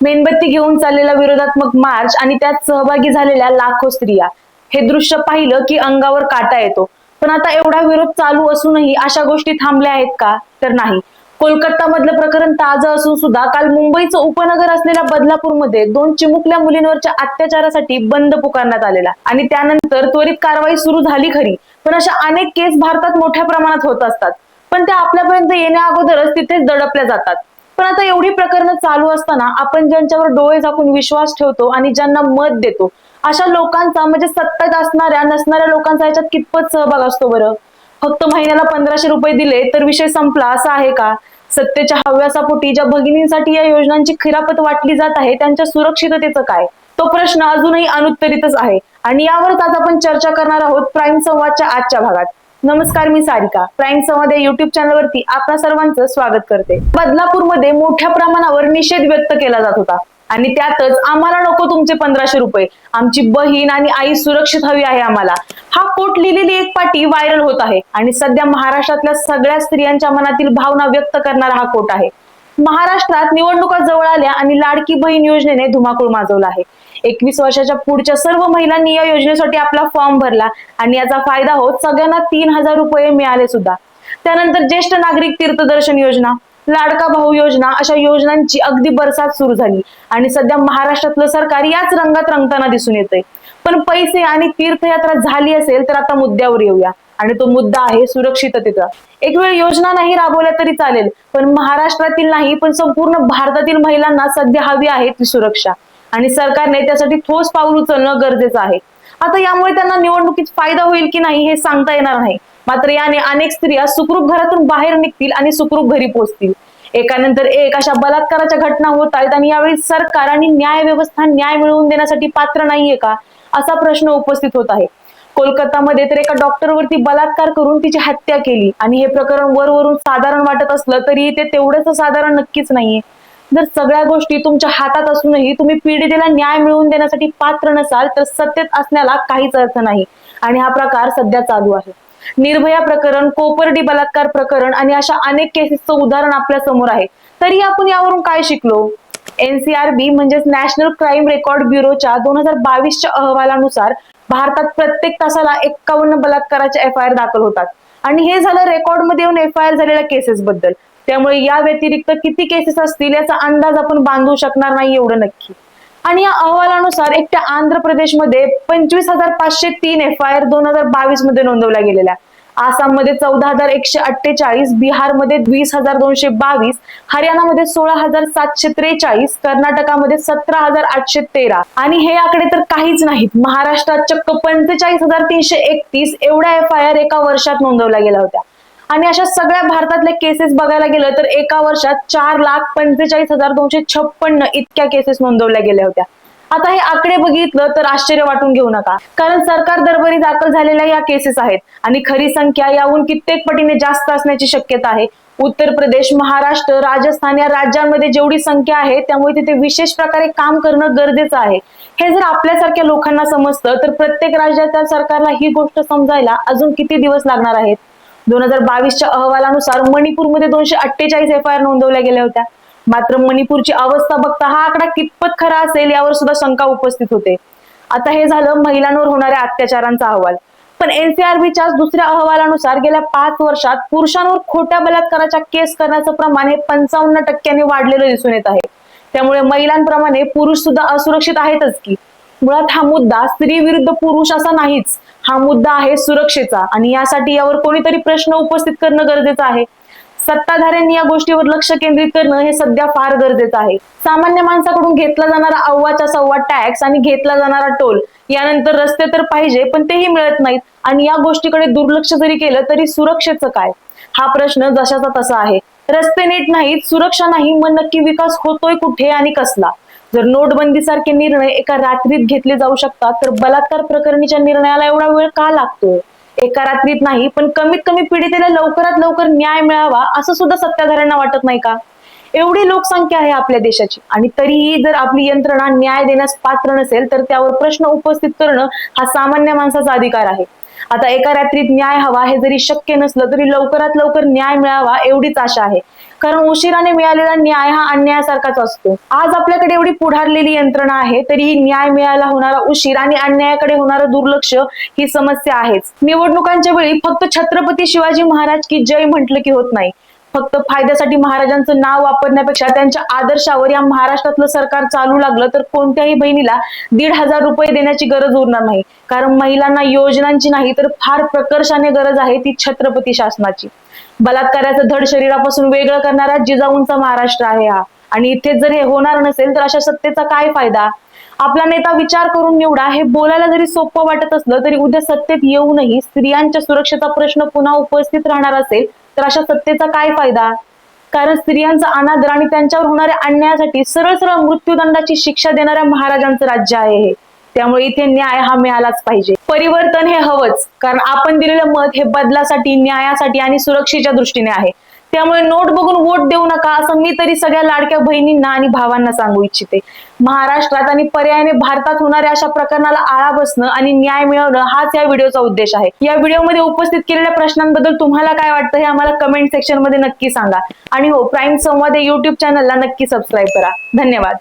मेणबत्ती घेऊन चाललेला विरोधात्मक मार्च आणि त्यात सहभागी झालेल्या लाखो स्त्रिया. हे दृश्य पाहिलं की अंगावर काटा येतो. पण आता एवढा विरोध चालू असूनही अशा गोष्टी थांबल्या आहेत का? तर नाही. कोलकाता मधलं प्रकरण ताजं असून सुद्धा काल मुंबईचं उपनगर असलेल्या बदलापूरमध्ये दोन चिमुकल्या मुलींवरच्या अत्याचारासाठी बंद पुकारण्यात आलेला आणि त्यानंतर त्वरित कारवाई सुरू झाली खरी. पण अशा अनेक केस भारतात मोठ्या प्रमाणात होत असतात. पण त्या आपल्यापर्यंत येण्या अगोदरच तिथेच दडपल्या जातात. पण आता एवढी प्रकरणं चालू असताना आपण ज्यांच्यावर डोळे झाकून विश्वास ठेवतो आणि ज्यांना मत देतो अशा लोकांचा म्हणजे सत्तेत असणाऱ्या नसणाऱ्या लोकांचा याच्यात कितपत सहभाग असतो बरं? फक्त महिन्याला पंधराशे रुपये दिले तर विषय संपला असा आहे का? सत्तेच्या हव्यासापोटी ज्या भगिनींसाठी या योजनांची खिरापत वाटली जात आहे त्यांच्या सुरक्षिततेचं काय? तो प्रश्न अजूनही अनुत्तरितच आहे. आणि यावरच आज आपण चर्चा करणार आहोत प्राईम संवादच्या आजच्या भागात. नमस्कार मी सारिका. प्राईम संवाद या युट्यूब चॅनलवरती आपणा सर्वांचं स्वागत करते. बदलापूरमध्ये मोठ्या प्रमाणावर निषेध व्यक्त केला जात होता. आणि त्यातच आम्हाला नको तुमचे पंधराशे रुपये. आमची बहीण आणि आई सुरक्षित हवी आहे आम्हाला. हा कोट लिहिलेली एक पाटी व्हायरल होत आहे. आणि सध्या महाराष्ट्रातल्या सगळ्या स्त्रियांच्या मनातील भावना व्यक्त करणारा हा कोट आहे. महाराष्ट्रात निवडणुका जवळ आल्या आणि लाडकी बहीण योजनेने धुमाकूळ माजवला आहे. एकवीस वर्षाच्या पुढच्या सर्व महिलांनी या योजनेसाठी आपला फॉर्म भरला. आणि याचा फायदा होत सगळ्यांना तीन हजार रुपये मिळाले सुद्धा. त्यानंतर ज्येष्ठ नागरिक तीर्थदर्शन योजना लाडका भाऊ योजना अशा योजनांची अगदी बरसात सुरू झाली. आणि सध्या महाराष्ट्रातलं सरकार याच रंगात रंगताना दिसून येतंय. पण पैसे आणि तीर्थयात्रा झाली असेल तर आता मुद्द्यावर येऊया. आणि तो मुद्दा आहे सुरक्षिततेचा. एक वेळ योजना नाही राबवल्या तरी चालेल पण महाराष्ट्रातील नाही पण संपूर्ण भारतातील महिलांना सध्या हवी आहे ती सुरक्षा. आणि सरकारने त्यासाठी ठोस पाऊल उचलणं गरजेचं आहे. आता यामुळे त्यांना निवडणुकीत फायदा होईल की नाही हे सांगता येणार नाही. मात्र याने अनेक स्त्रिया सुखरूप घरातून बाहेर निघतील आणि सुखरूप घरी पोहोचतील एकानंतर एक अशा बलात्काराच्या घटना होत आहेत आणि यावेळी सरकार आणि न्याय व्यवस्था न्याय मिळवून देण्यासाठी पात्र नाहीये का असा प्रश्न उपस्थित होत आहे. कोलकातामध्ये तर एका डॉक्टरवरती बलात्कार करून तिची हत्या केली आणि हे प्रकरण वरवरून साधारण वाटत असलं तरी ते तेवढंच साधारण नक्कीच नाहीये. जर सगळ्या गोष्टी तुमच्या हातात असूनही तुम्ही पीडितेला न्याय मिळवून देण्यासाठी पात्र नसाल तर सत्तेत असण्याला काहीच अर्थ नाही. आणि हा प्रकार सध्या चालू आहे. निर्भया प्रकरण कोपर्डी बलात्कार प्रकरण आणि अशा अनेक केसेसचं उदाहरण आपल्यासमोर आहे. तरी आपण यावरून काय शिकलो? एनसीआरबी म्हणजेच नॅशनल क्राईम रेकॉर्ड ब्युरोच्या दोन हजार बावीसच्या अहवालानुसार भारतात प्रत्येक तासाला एक्कावन्न बलात्काराच्या एफ आय आर दाखल होतात. आणि हे झालं रेकॉर्डमध्ये येऊन एफ आय आर झालेल्या केसेस बद्दल त्यामुळे या व्यतिरिक्त किती केसेस असतील याचा अंदाज आपण बांधू शकणार नाही एवढं नक्की. आणि या अहवालानुसार एकट्या आंध्र प्रदेशमध्ये पंचवीस हजार पाचशे तीन एफ आय आर दोन हजार बावीसमध्ये नोंदवल्या गेलेल्या. आसाममध्ये चौदा हजार एकशे अठ्ठेचाळीस बिहारमध्ये वीस हजार दोनशे बावीस हरियाणामध्ये सोळा हजार सातशे त्रेचाळीस कर्नाटकामध्ये सतरा हजार आठशे तेरा. आणि हे आकडे तर काहीच नाहीत. महाराष्ट्रात चक्क पंचेचाळीस हजार तीनशे एकतीस एवढ्या एफ आय आर एका वर्षात नोंदवल्या गेल्या होत्या. आणि अशा सगळ्या भारतातल्या केसेस बघायला गेलं तर एका वर्षात चार लाख पंचेचाळीस हजार दोनशे छप्पन्न इतक्या केसेस नोंदवल्या गेल्या होत्या. आता हे आकडे बघितलं तर आश्चर्य वाटून घेऊ नका. कारण सरकार दरबारी दाखल झालेल्या या केसेस आहेत आणि खरी संख्या याहून कित्येक पटीने जास्त असण्याची शक्यता आहे. उत्तर प्रदेश महाराष्ट्र राजस्थान या राज्यांमध्ये जेवढी संख्या आहे त्यामुळे तिथे विशेष प्रकारे काम करणं गरजेचं आहे. हे जर आपल्यासारख्या लोकांना समजतं तर प्रत्येक राज्याच्या सरकारला ही गोष्ट समजायला अजून किती दिवस लागणार आहेत? दोन हजार बावीसच्या अहवालानुसार मणिपूरमध्ये दोनशे अठ्ठेचाळीस एफ आय आर नोंदवल्या गेल्या होत्या. मात्र मणिपूरची अवस्था बघता हा आकडा कितपत खरा असेल यावर सुद्धा शंका उपस्थित होते. आता हे झालं महिलांवर होणाऱ्या अत्याचारांचा अहवाल. पण एनसीआरबीच्या दुसऱ्या अहवालानुसार गेल्या पाच वर्षात पुरुषांवर खोट्या बलात्काराच्या केस करण्याचं प्रमाण हे पंचावन्न टक्क्यांनी वाढलेलं दिसून येत आहे. त्यामुळे महिलांप्रमाणे पुरुष सुद्धा असुरक्षित आहेतच की. मुळात हा मुद्दा स्त्री विरुद्ध पुरुष असा नाहीच. हा मुद्दा आहे सुरक्षेचा आणि यासाठी यावर कोणीतरी प्रश्न उपस्थित करणं गरजेचं आहे. सत्ताधाऱ्यांनी या गोष्टीवर लक्ष केंद्रित करणं हे सध्या फार गरजेचं आहे. सामान्य माणसाकडून घेतला जाणारा अव्वाच्या सव्वा टॅक्स आणि घेतला जाणारा टोल यानंतर रस्ते तर पाहिजे पण तेही मिळत नाहीत. आणि या गोष्टीकडे दुर्लक्ष जरी केलं तरी सुरक्षेचं काय? हा प्रश्न जशाचा तसा आहे. रस्ते नीट नाहीत सुरक्षा नाही मग नक्की विकास होतोय कुठे आणि कसला? जर नोटबंदी सारखे निर्णय एका रात्रीत घेतले जाऊ शकतात तर बलात्कार प्रकरणीच्या निर्णयाला एवढा वेळ का लागतो? एका रात्रीत नाही पण कमीत कमी पीडितेला लवकरात लवकर न्याय मिळावा असं सुद्धा सत्ताधाऱ्यांना वाटत नाही का? एवढी लोकसंख्या आहे आपल्या देशाची. आणि तरीही जर आपली यंत्रणा न्याय देण्यास पात्र नसेल तर त्यावर प्रश्न उपस्थित करणं हा सामान्य माणसाचा अधिकार आहे. आता एका रात्रीत न्याय हवा हे जरी शक्य नसलं तरी लवकरात लवकर न्याय मिळावा एवढीच आशा आहे. कारण उशिराने मिळालेला न्याय हा अन्यायासारखाच असतो. आज आपल्याकडे एवढी पुढारलेली यंत्रणा आहे तरीही न्याय मिळायला होणारा उशीर आणि अन्यायाकडे होणारं दुर्लक्ष ही समस्या आहेच. निवडणुकांच्या वेळी फक्त छत्रपती शिवाजी महाराज की जय म्हटलं की होत नाही. फक्त फायद्यासाठी महाराजांचं नाव वापरण्यापेक्षा त्यांच्या आदर्शावर या महाराष्ट्रातलं सरकार चालू लागलं तर कोणत्याही बहिणीला दीड हजार रुपये देण्याची गरज उरणार नाही. कारण महिलांना योजनांची नाही तर फार प्रकर्षाने गरज आहे ती छत्रपती शासनाची. बलात्काराचं धड शरीरापासून वेगळं करणारा जिजाऊंचा महाराष्ट्र आहे हा. आणि इथे जर हे होणार नसेल तर अशा सत्तेचा काय फायदा? आपला नेता विचार करून निवडा हे बोलायला जरी सोपं वाटत असलं तरी उद्या सत्तेत येऊनही स्त्रियांच्या सुरक्षेचा प्रश्न पुन्हा उपस्थित राहणार असेल तर अशा सत्तेचा काय फायदा? कारण स्त्रियांचा अनादर आणि त्यांच्यावर होणाऱ्या अन्यायासाठी सरळ सरळ मृत्यूदंडाची शिक्षा देणाऱ्या महाराजांचं राज्य आहे हे. त्यामुळे इथे न्याय हा मिळालाच पाहिजे. परिवर्तन हे हवंच. कारण आपण दिलेलं मत हे बदलासाठी न्यायासाठी आणि सुरक्षेच्या दृष्टीने आहे. त्यामुळे नोट बघून वोट देऊ नका असं मी तरी सगळ्या लाडक्या बहिणींना आणि भावांना सांगू इच्छिते. महाराष्ट्रात आणि पर्यायाने भारतात होणाऱ्या अशा प्रकरणाला आळा बसणं आणि न्याय मिळवणं हाच या व्हिडिओचा उद्देश आहे. या व्हिडिओमध्ये उपस्थित केलेल्या प्रश्नांबद्दल तुम्हाला काय वाटतं हे आम्हाला कमेंट सेक्शनमध्ये नक्की सांगा. आणि हो प्राईम संवाद या युट्यूब चॅनलला नक्की सबस्क्राईब करा. धन्यवाद.